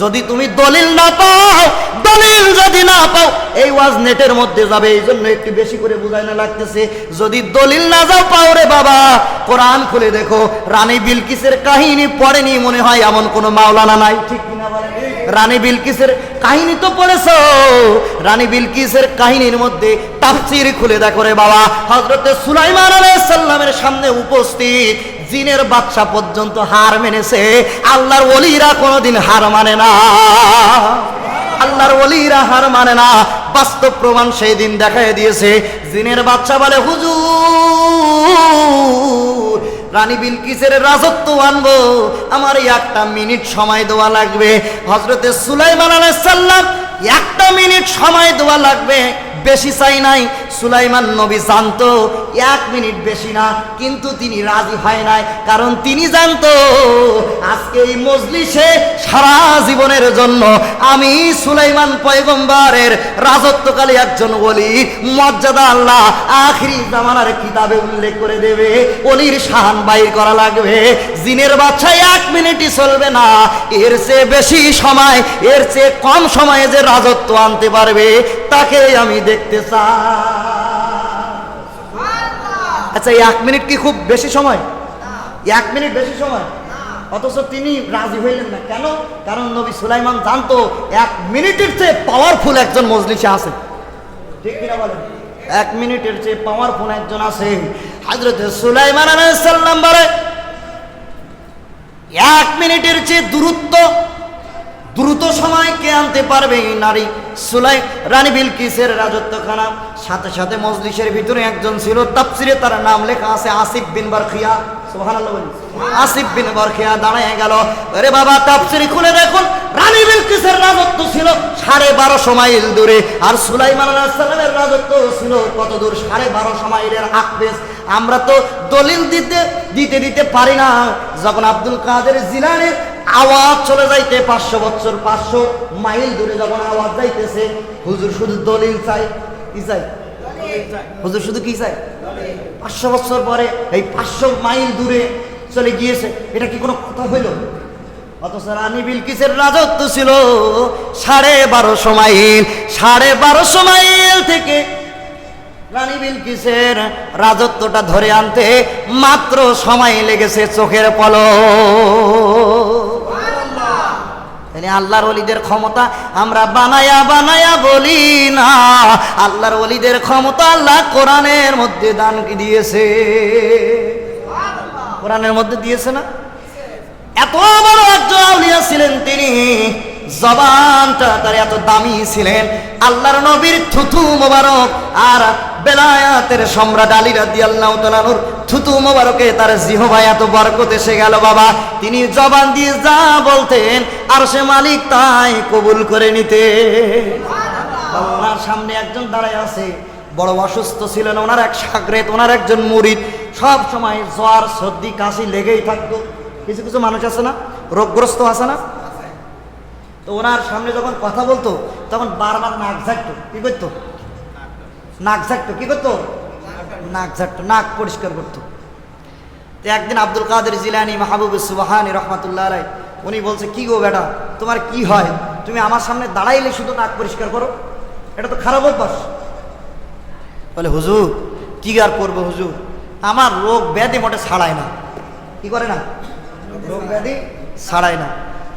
যদি তুমি দলিল না পাও, দলিল যদি না পাও, এই ওয়াজ নেটের মধ্যে যাবে এই জন্য একটু বেশি করে বুঝাই না লাগতেছে। যদি দলিল না যাও, পাও রে বাবা। কোরআন খুলে দেখো, রানী বিলকিসের কাহিনী পড়েনি মনে হয় এমন কোনো মাওলানা নাই, ঠিক রানী বিলকিসের কাহিনী তো পড়েছো। রানী বিলকিসের কাহিনীর মধ্যে তাফসির খুলে দেখো রে বাবা। হজরতে সুলাইমান আলাইহিস সালামের সামনে উপস্থিত। জিনের বাদশা পর্যন্ত হার মেনেছে, আল্লাহর ওলিরা কোনোদিন হার মানে না। আল্লাহর ওলিরা হার মানে না। বাস্তব প্রমাণ সেই দিন দেখাই দিয়েছে। জিনের বাচ্চা বলে, হুজুর, রানী বিলকিসের রাজত্ব আনব। আমার একটা মিনিট সময় দেওয়া লাগবে। হজরতে সুলাইমান আলাইহিস সালাম, একটা মিনিট সময় দেওয়া লাগবে। বেশি চাই নাই। সুলাইমান নবী জানতো, এক মিনিট বেশি না, কিন্তু তিনি রাজি হয় নাই, কারণ তিনি জানতো, আজকে এই মজলিসে সারা জীবনের জন্য আমি সুলাইমান পয়গম্বারের রাজত্বকালে একজন ওলি, মর্যাদা আল্লাহ আখরি জামানার কিতাবে উল্লেখ করে দেবে অলির শাহান বাইর করা লাগবে, জিনের বাচ্চা এক মিনিটই চলবে না, এর চেয়ে বেশি সময়, এর চেয়ে কম সময়ে যে রাজত্ব আনতে পারবে তাকে আমি দেখতে চাই। আচ্ছা এই এক মিনিট কি খুব বেশি সময়? এক মিনিট বেশি সময়? অথচ তিনি রাজি হইলেন না। কেন? কারণ নবী সুলাইমান জানতো, এক মিনিটের চেয়ে পাওয়ারফুল একজন মজলিসে আছে। ঠিক কিনা বলেন? এক মিনিটের চেয়ে পাওয়ারফুল একজন আছে হাজরত সুলাইমান আলাইহিস বলে, এক মিনিটের চেয়ে দূরত্ব দ্রুত সময় কে আনতে পারবে এই নারী? সুলাই রানী বিলকিসের রাজত্বখানা। সাথে সাথে মজলিসের ভিতরে একজন ছিল তাপসিরে তার নাম লেখা আছে আসিফ বিন বারখিয়া। আসিফ বিন বারখিয়া দাঁড়ায় গেল। আরে বাবা, তাফসিরি খুলে দেখুন, রানী বিলকিসের রাজত্ব ছিল সাড়ে বারোশো মাইল দূরে। আর সুলাইমান আলাইহিস রাজত্ব ছিল কত দূর? সাড়ে বারোশো মাইলের আকবেশ আমরা তো দলিল দিতে দিতে দিতে পারি না। যখন আব্দুল কাদের জিলানের আওয়াজ চলে যাইতে পাঁচশো বছর, পাঁচশো মাইল দূরে যখন আওয়াজ যাইতেছে, হুজুর শুধু দলিল চাই কি চাই হুজুর শুধু কি চাই পাঁচশো বছর পরে এই পাঁচশো মাইল দূরে চলে গিয়েছে। এটা কি কোনো কথা হইল? অথচ রানী বিলকিসের রাজত্ব ছিল সাড়ে বারোশো মাইল, সাড়ে বারোশো মাইল থেকে রানী বিলকিসের রাজত্বটা ধরে আনতে মাত্র সময় লেগেছে চোখের পল তাহলে আল্লাহর অলিদের ক্ষমতা আমরা বানায়া বানায়া বলি না। আল্লাহর অলিদের ক্ষমতা আল্লাহ কোরআনের মধ্যে দান কি দিয়েছে? কোরআনের মধ্যে দিয়েছে না? এত বড় একজন আউলিয়া ছিলেন তিনি। জবানটা তার এত দামি ছিলেন। আল্লাহর নবীর থুতু মোবারক আর বেলায়াতের সম্রাট আলী রাদি আল্লাহ থুতু মোবারকে তার জিহবাই এত বরকত এসে গেল বাবা। তিনি জবান দিয়ে যা বলতেন মালিক তাই কবুল করে নিতে। সামনে একজন দাঁড়ায় আছে, বড় অসুস্থ ছিলেন ওনার এক সাগরেত, ওনার একজন মুরিদ। সব সময় জ্বর সর্দি, কাশি লেগেই থাকতো। কিছু কিছু মানুষ আছে না? রোগগ্রস্ত আছে না? তো ওনার সামনে যখন কথা বলতো, তখন বারবার নাক কি করতো? নাক ঝাঁকতো, কি করতো? নাক ঝাঁকতো, নাক পরিষ্কার করতো। তো একদিন আব্দুল কাদের জিলানি মাহবুব সুবাহানি রহমাতুল্লাহ আলাই উনি বলছে, কি গো বেটা, তোমার কি হয়? তুমি আমার সামনে দাঁড়াইলে শুধু নাক পরিষ্কার করো? এটা তো খারাপ অভ্যাস। বলে, হুজুর, কি আর করব হুজুর? আমার রোগ ব্যাধি মোটে ছাড়ায় না। কি করে না? রোগ ব্যাধি ছাড়ায় না।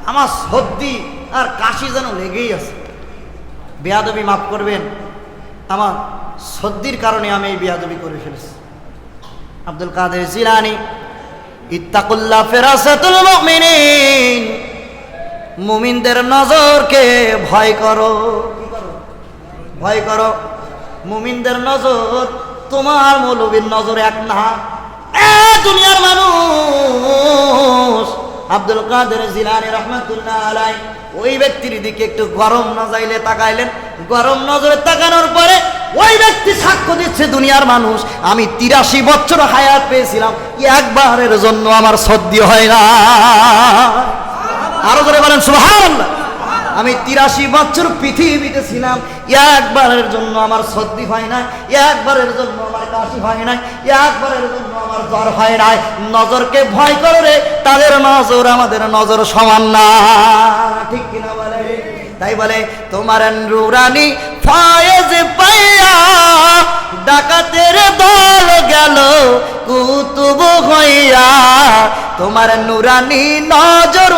আমার সর্দি আর কাশি যেন লেগেই আছে। বেয়াদবি মাফ করবেন। আমার সর্দির কারণে আমি এই বেয়াদবি করে ফেলেছি। আব্দুল কাদের জিলানি ইত্তাকুল্লাহ ফেরাসাতুল মুমিনিন, মুমিনদের নজরকে ভয় করো। ভয় করো। মুমিনদের নজর, তোমার মৌলবীর নজর এক না। দুনিয়ার মানুষ, আব্দুল কাদের জিলানি রহমতুল্লাহ আলাই ওই ব্যক্তির দিকে একটু গরম নজাইলে তাকাইলেন। গরম নজরে তাকানোর পরে ওই ব্যক্তি সাক্ষ্য দিচ্ছে দুনিয়ার মানুষ। আমি তিরাশি বছর হায়াত পেয়েছিলাম, একবারের জন্য আমার সর্দি হয় না। আরও করে বলেন, সুবহানাল্লাহ। আমি তিরাশি বছর পৃথিবীতে ছিলাম, একবারের জন্য আমার সর্দি হয় না একবারের জন্য আমার কাশি হয় না একবারের জন্য আমার জ্বর হয় না নজরকে ভয় করে তাদের নজর আমাদের নজর সমান না। ঠিক কিনা বলেন? তাই বলে, তোমার নুরানি ফায়েজ পাইয়া ডাকাতের দল গেল কুতুব হইয়া। তোমার নুরানি নজর